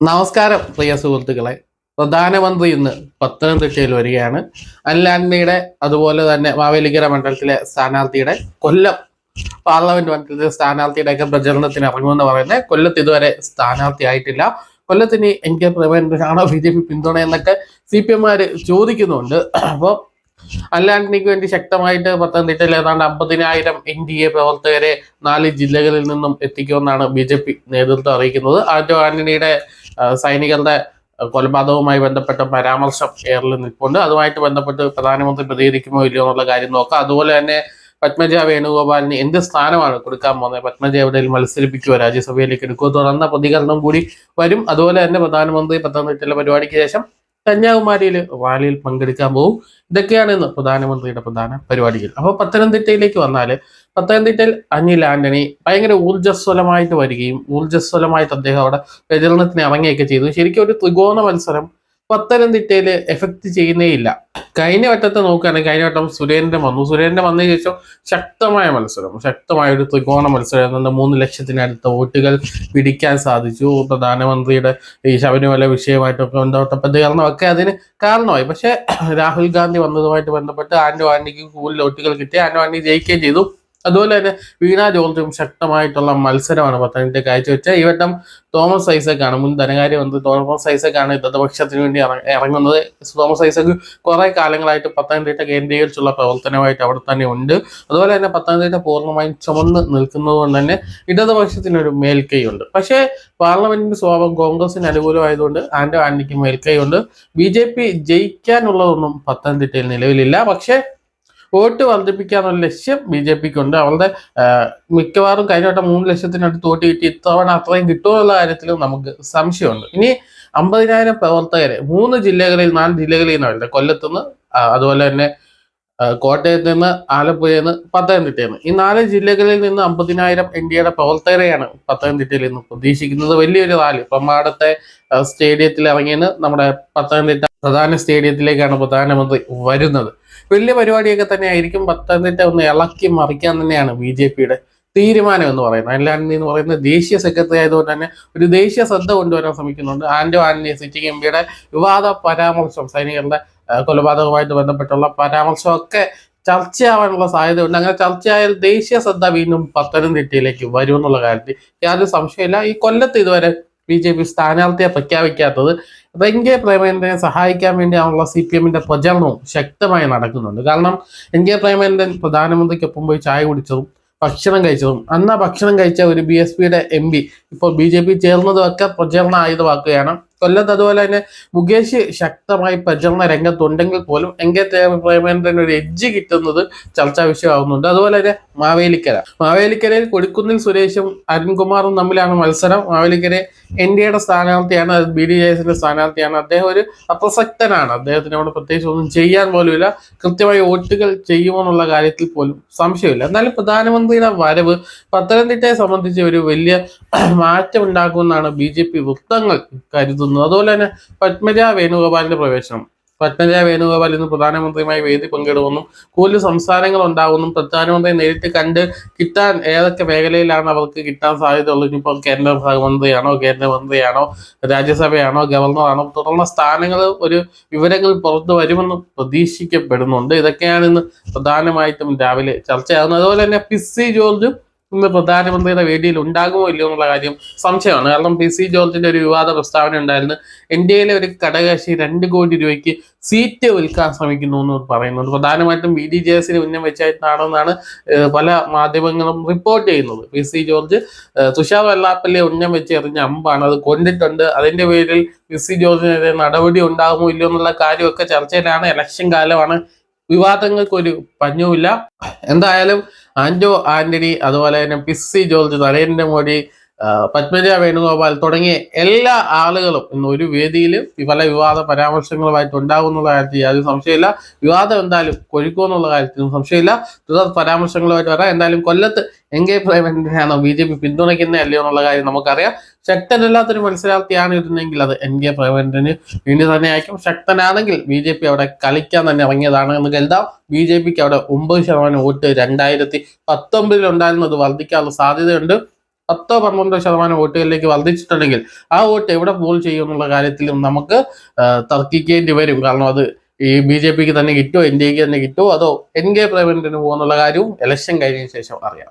നമസ്കാരം പ്രിയ സുഹൃത്തുക്കളെ. പ്രധാനമന്ത്രി ഇന്ന് പത്തനംതിട്ടയിൽ വരികയാണ്. അല്ലാൻമയുടെ അതുപോലെ തന്നെ മാവേലിക്കര മണ്ഡലത്തിലെ സ്ഥാനാർത്ഥിയുടെ കൊല്ലം പാർലമെന്റ് മണ്ഡലത്തിലെ സ്ഥാനാർത്ഥിയുടെ ഒക്കെ പ്രചരണത്തിന് ഇറങ്ങുമെന്ന് പറയുന്നത് കൊല്ലത്ത് ഇതുവരെ സ്ഥാനാർത്ഥി ആയിട്ടില്ല. കൊല്ലത്തിന് കെ പ്രേമേന്ദ്രനാണോ ബി ജെ പി പിന്തുണ എന്നൊക്കെ സി പി എംമാര് ചോദിക്കുന്നുണ്ട്. അപ്പോൾ അല്ലാണ്ടിക്ക് വേണ്ടി ശക്തമായിട്ട് പത്തനംതിട്ടയിൽ ഏതാണ്ട് അമ്പതിനായിരം എൻ ഡി എ പ്രവർത്തകരെ നാല് ജില്ലകളിൽ നിന്നും എത്തിക്കുമെന്നാണ് ബി ജെ പി നേതൃത്വം അറിയിക്കുന്നത്. ആന്റോ ആന്റണിയുടെ സൈനികരുടെ കൊലപാതകവുമായി ബന്ധപ്പെട്ട പരാമർശം എയറിൽ നിൽപ്പുണ്ട്. അതുമായിട്ട് ബന്ധപ്പെട്ട് പ്രധാനമന്ത്രി പ്രതികരിക്കുമോ ഇല്ലയോ എന്നുള്ള കാര്യം നോക്കാം. അതുപോലെ തന്നെ പത്മജ വേണുഗോപാലിന് എന്ത് സ്ഥാനമാണ് കൊടുക്കാൻ പോകുന്നത്? പത്മജ എവിടെയും മത്സരിപ്പിക്കുമോ രാജ്യസഭയിലേക്ക് എടുക്കുമോ തുടർന്ന പ്രതികരണം കൂടി വരും. അതുപോലെ തന്നെ പ്രധാനമന്ത്രി പത്തനംതിട്ടയിലെ പരിപാടിക്ക് ശേഷം കന്യാകുമാരിയിൽ റാലിയിൽ പങ്കെടുക്കാൻ പോകും. ഇതൊക്കെയാണ് ഇന്ന് പ്രധാനമന്ത്രിയുടെ പ്രധാന പരിപാടികൾ. അപ്പോൾ പത്തനംതിട്ടയിലേക്ക് വന്നാൽ പത്തനംതിട്ടയിൽ അനിൽ ആന്റണി ഭയങ്കര ഊർജസ്വലമായിട്ട് വരികയും ഊർജസ്വലമായിട്ട് അദ്ദേഹം അവിടെ പ്രചരണത്തിന് ഇറങ്ങുകയൊക്കെ ചെയ്തു. ശരിക്കും ഒരു ത്രികോണ മത്സരം പത്തനംതിട്ടയിൽ എഫക്ട് ചെയ്യുന്നേ ഇല്ല കഴിഞ്ഞ വട്ടത്തെ നോക്കുകയാണെങ്കിൽ കഴിഞ്ഞ വട്ടം സുരേന്ദ്രൻ വന്നു. സുരേന്ദ്രൻ വന്നതിന് ശേഷം ശക്തമായ മത്സരം. ശക്തമായ ഒരു ത്രികോണ മത്സരം എന്ന മൂന്ന് ലക്ഷത്തിനടുത്ത വോട്ടുകൾ പിടിക്കാൻ സാധിച്ചു. പ്രധാനമന്ത്രിയുടെ ഈ ശബരിമല വിഷയമായിട്ടൊക്കെ ബന്ധപ്പെട്ട പ്രതികരണമൊക്കെ അതിന് കാരണമായി. പക്ഷേ രാഹുൽ ഗാന്ധി വന്നതുമായിട്ട് ബന്ധപ്പെട്ട് ആൻഡോ ആൻഡിക്ക് കൂടുതൽ വോട്ടുകൾ കിട്ടി. ആൻഡോ ആൻഡി ജയിക്കുകയും ചെയ്തു. അതുപോലെ തന്നെ വീണ ജോർജും ശക്തമായിട്ടുള്ള മത്സരമാണ് പത്തനംതിട്ട കാഴ്ചവെച്ച ഈ വട്ടം തോമസ് ഐസക്കാണ് മുൻ ധനകാര്യമന്ത്രി തോമസ് ഐസക്കാണ് ഇടതുപക്ഷത്തിന് വേണ്ടി ഇറങ്ങുന്നത്. തോമസ് ഐസക്ക് കുറെ കാലങ്ങളായിട്ട് പത്തനംതിട്ട കേന്ദ്രീകരിച്ചുള്ള പ്രവർത്തനമായിട്ട് അവിടെ തന്നെ ഉണ്ട്. അതുപോലെ തന്നെ പത്തനംതിട്ട പൂർണമായും ചുമന്ന് നിൽക്കുന്നത് കൊണ്ട് തന്നെ ഇടതുപക്ഷത്തിനൊരു മേൽക്കൈയുണ്ട്. പക്ഷേ പാർലമെന്റിന്റെ സ്വഭാവം കോൺഗ്രസിന് അനുകൂലമായതുകൊണ്ട് ആന്റോ ആന്റിക്ക് മേൽക്കൈയുണ്ട്. ബി ജെ പി ജയിക്കാനുള്ളതൊന്നും പത്തനംതിട്ടയിൽ നിലവിലില്ല. പക്ഷേ വോട്ട് വർദ്ധിപ്പിക്കാനുള്ള ലക്ഷ്യം ബി ജെ പിക്ക് ഉണ്ട് അവരുടെ മിക്കവാറും കഴിഞ്ഞ വട്ടം മൂന്ന് ലക്ഷത്തിനടുത്ത് വോട്ട് കിട്ടി. ഇത്തവണ അത്രയും കിട്ടുമെന്നുള്ള കാര്യത്തിലും നമുക്ക് സംശയമുണ്ട്. ഇനി അമ്പതിനായിരം പ്രവർത്തകരെ മൂന്ന് ജില്ലകളിൽ നാല് ജില്ലകളിൽ നിന്നാണ് കൊല്ലത്തുനിന്ന് അതുപോലെ തന്നെ കോട്ടയത്ത് നിന്ന് ആലപ്പുഴയിൽ നിന്ന് പത്തനംതിട്ടയിൽ നിന്ന്. ഈ നാല് ജില്ലകളിൽ നിന്ന് അമ്പതിനായിരം എൻ ഡി എയുടെ പ്രവർത്തകരെയാണ് പത്തനംതിട്ടയിൽ നിന്ന് പ്രതീക്ഷിക്കുന്നത് വലിയൊരു റാലി. പ്രമാടത്തെ സ്റ്റേഡിയത്തിൽ ഇറങ്ങിയെന്ന് നമ്മുടെ പത്തനംതിട്ട പ്രധാന സ്റ്റേഡിയത്തിലേക്കാണ് പ്രധാനമന്ത്രി വരുന്നത്. വലിയ പരിപാടിയൊക്കെ തന്നെ ആയിരിക്കും പത്തനംതിട്ട ഒന്ന് ഇളക്കി മറിക്കാൻ തന്നെയാണ് ബി ജെ പിയുടെ തീരുമാനം എന്ന് പറയുന്നത്. അല്ലാണ്ട് എന്ന് പറയുന്നത് ദേശീയ സെക്രട്ടറി ആയതുകൊണ്ട് തന്നെ ഒരു ദേശീയ ശ്രദ്ധ കൊണ്ടുവരാൻ ശ്രമിക്കുന്നുണ്ട്. ആന്റോ ആന്റണി സിറ്റിംഗ് എം പിയുടെ വിവാദ പരാമർശം സൈനികരുടെ കൊലപാതകവുമായിട്ട് ബന്ധപ്പെട്ടുള്ള പരാമർശമൊക്കെ ചർച്ചയാവാനുള്ള സാധ്യതയുണ്ട്. അങ്ങനെ ചർച്ചയായാൽ ദേശീയ ശ്രദ്ധ വീണ്ടും പത്തനംതിട്ടയിലേക്ക് വരും എന്നുള്ള കാര്യത്തിൽ യാതൊരു സംശയമില്ല ഈ കൊല്ലത്ത് ഇതുവരെ ബി ജെ പി സ്ഥാനാർത്ഥിയെ പ്രഖ്യാപിക്കാത്തത് എൻകെ പ്രേമേന്ദ്രനെ സഹായിക്കാൻ വേണ്ടിയാണുള്ള സി പി എമ്മിന്റെ പ്രചരണവും ശക്തമായി നടക്കുന്നുണ്ട്. കാരണം എൻ കെ പ്രേമേന്ദ്രൻ പ്രധാനമന്ത്രിക്കൊപ്പം പോയി ചായ കുടിച്ചതും ഭക്ഷണം കഴിച്ചതും അന്ന് ഭക്ഷണം കഴിച്ച ഒരു ബി എസ് പിയുടെ എം പി ഇപ്പോൾ ബി ജെ പി ചേർന്നതും ഒക്കെ പ്രചരണ ആയുധമാക്കുകയാണ്. കൊല്ലത്ത് അതുപോലെ തന്നെ മുകേഷ് ശക്തമായി പ്രചരണ രംഗത്തുണ്ടെങ്കിൽ പോലും എൻ കെ പ്രേമേന്ദ്രന് ഒരു എഡ്ജ് കിട്ടുന്നത് ചർച്ചാ വിഷയമാവുന്നുണ്ട്. അതുപോലെ തന്നെ മാവേലിക്കര. മാവേലിക്കരയിൽ കൊടിക്കുന്നിൽ സുരേഷും അരുൺകുമാറും തമ്മിലാണ് മത്സരം. മാവേലിക്കര എൻ ഡി എയുടെ സ്ഥാനാർത്ഥിയാണ് ബി ഡി ജയസിന്റെ സ്ഥാനാർത്ഥിയാണ്. അദ്ദേഹം ഒരു അപ്രസക്തനാണ്. അദ്ദേഹത്തിന് അവിടെ പ്രത്യേകിച്ച് ഒന്നും ചെയ്യാൻ പോലുമില്ല. കൃത്യമായി വോട്ടുകൾ ചെയ്യുമോ എന്നുള്ള കാര്യത്തിൽ പോലും സംശയമില്ല. എന്നാലും പ്രധാനമന്ത്രിയുടെ വരവ് പത്തനംതിട്ടയെ സംബന്ധിച്ച് ഒരു വലിയ മാറ്റം ഉണ്ടാക്കുമെന്നാണ് ബി ജെ പി വൃത്തങ്ങൾ കരുതുന്നത്. അതുപോലെ തന്നെ പത്മജ വേണുഗോപാലിന്റെ പ്രവേശനം. പത്മജ വേണുഗോപാൽ ഇന്ന് പ്രധാനമന്ത്രിയുമായി വേദി പങ്കിടുമെന്നും കൂടുതൽ സംസാരങ്ങൾ ഉണ്ടാവുമെന്നും പ്രധാനമന്ത്രിയെ നേരിട്ട് കണ്ട് കിട്ടാൻ ഏതൊക്കെ മേഖലയിലാണ് അവർക്ക് കിട്ടാൻ സാധ്യതയുള്ളത്? ഇനിയിപ്പോൾ കേന്ദ്ര സഹമന്ത്രിയാണോ കേന്ദ്രമന്ത്രിയാണോ രാജ്യസഭയാണോ ഗവർണറാണോ തുടർന്ന സ്ഥാനങ്ങൾ ഒരു വിവരങ്ങൾ പുറത്തു വരുമെന്ന് പ്രതീക്ഷിക്കപ്പെടുന്നുണ്ട്. ഇതൊക്കെയാണ് ഇന്ന് പ്രധാനമായിട്ടും രാവിലെ ചർച്ചയാകുന്നത് അതുപോലെ തന്നെ പിസ്സി ജോർജും ഇന്ന് പ്രധാനമന്ത്രിയുടെ വേദിയിൽ ഉണ്ടാകുമോ ഇല്ലയോ എന്നുള്ള കാര്യം സംശയമാണ്. കാരണം പി സി ജോർജിന്റെ ഒരു വിവാദ പ്രസ്താവന ഉണ്ടായിരുന്നു. ഇന്ത്യയിലെ ഒരു ഘടകകക്ഷി രണ്ട് കോടി രൂപയ്ക്ക് സീറ്റ് വിൽക്കാൻ ശ്രമിക്കുന്നു എന്ന് പറയുന്നുണ്ട്. പ്രധാനമായിട്ടും ബി ഡി ജെ എസിന് ഉന്നം വെച്ചായിട്ടാണെന്നാണ് പല മാധ്യമങ്ങളും റിപ്പോർട്ട് ചെയ്യുന്നത്. P C George Thushar Vellappally ഉന്നം വെച്ച് എറിഞ്ഞ അമ്പാണ്. അത് കൊണ്ടിട്ടുണ്ട് അതിന്റെ പേരിൽ പി സി ജോർജിനെതിരെ നടപടി ഉണ്ടാകുമോ ഇല്ലയോ എന്നുള്ള കാര്യമൊക്കെ ചർച്ചയിലാണ്. ഇലക്ഷൻ കാലമാണ്. വിവാദങ്ങൾക്കൊരു പഞ്ഞവുമില്ല. എന്തായാലും ആന്റോ ആന്റണി അതുപോലെ തന്നെ P C George Narendra Modi Padmaja Venugopal തുടങ്ങിയ എല്ലാ ആളുകളും ഇന്ന് ഒരു വേദിയിൽ പല വിവാദ പരാമർശങ്ങളുമായിട്ട് ഉണ്ടാകുന്നുള്ള കാര്യത്തിൽ യാതൊരു സംശയമില്ല വിവാദം എന്തായാലും കൊഴുക്കുമെന്നുള്ള കാര്യത്തിലും സംശയമില്ല തുടർ പരാമർശങ്ങളുമായിട്ട് വരാം. എന്തായാലും കൊല്ലത്ത് എൻ കെ പ്രേമനെയാണോ ബി ജെ പി പിന്തുണയ്ക്കുന്നത് അല്ലയോ എന്നുള്ള കാര്യം നമുക്കറിയാം. ശക്തനല്ലാത്തൊരു മത്സരാർത്ഥിയാണ് ഇരുന്നെങ്കിൽ അത് എൻ കെ പ്രേമേന്ദ്രന് വേണ്ടി തന്നെ ആയിരിക്കും ശക്തനാണെങ്കിൽ ബി ജെ പി അവിടെ കളിക്കാൻ തന്നെ ഇറങ്ങിയതാണ് എന്ന് കരുതാം. ബി ജെ പിക്ക് അവിടെ ഒമ്പത് ശതമാനം വോട്ട് രണ്ടായിരത്തി പത്തൊമ്പതിൽ ഉണ്ടായിരുന്നത് വർദ്ധിക്കാനുള്ള സാധ്യതയുണ്ട്. പത്തോ പന്ത്രണ്ടോ ശതമാനം വോട്ടുകളിലേക്ക് വർദ്ധിച്ചിട്ടുണ്ടെങ്കിൽ ആ വോട്ട് എവിടെ പോൾ ചെയ്യും എന്നുള്ള കാര്യത്തിലും നമുക്ക് തർക്കിക്കേണ്ടി വരും. കാരണം അത് ഈ ബി ജെ പിക്ക് തന്നെ കിട്ടുമോ എൻ ഡി എക്ക് തന്നെ കിട്ടുമോ അതോ എൻ കെ പ്രേമന്റിന് പോകുന്നുള്ള കാര്യവും ഇലക്ഷൻ കഴിഞ്ഞതിന് ശേഷം അറിയാം.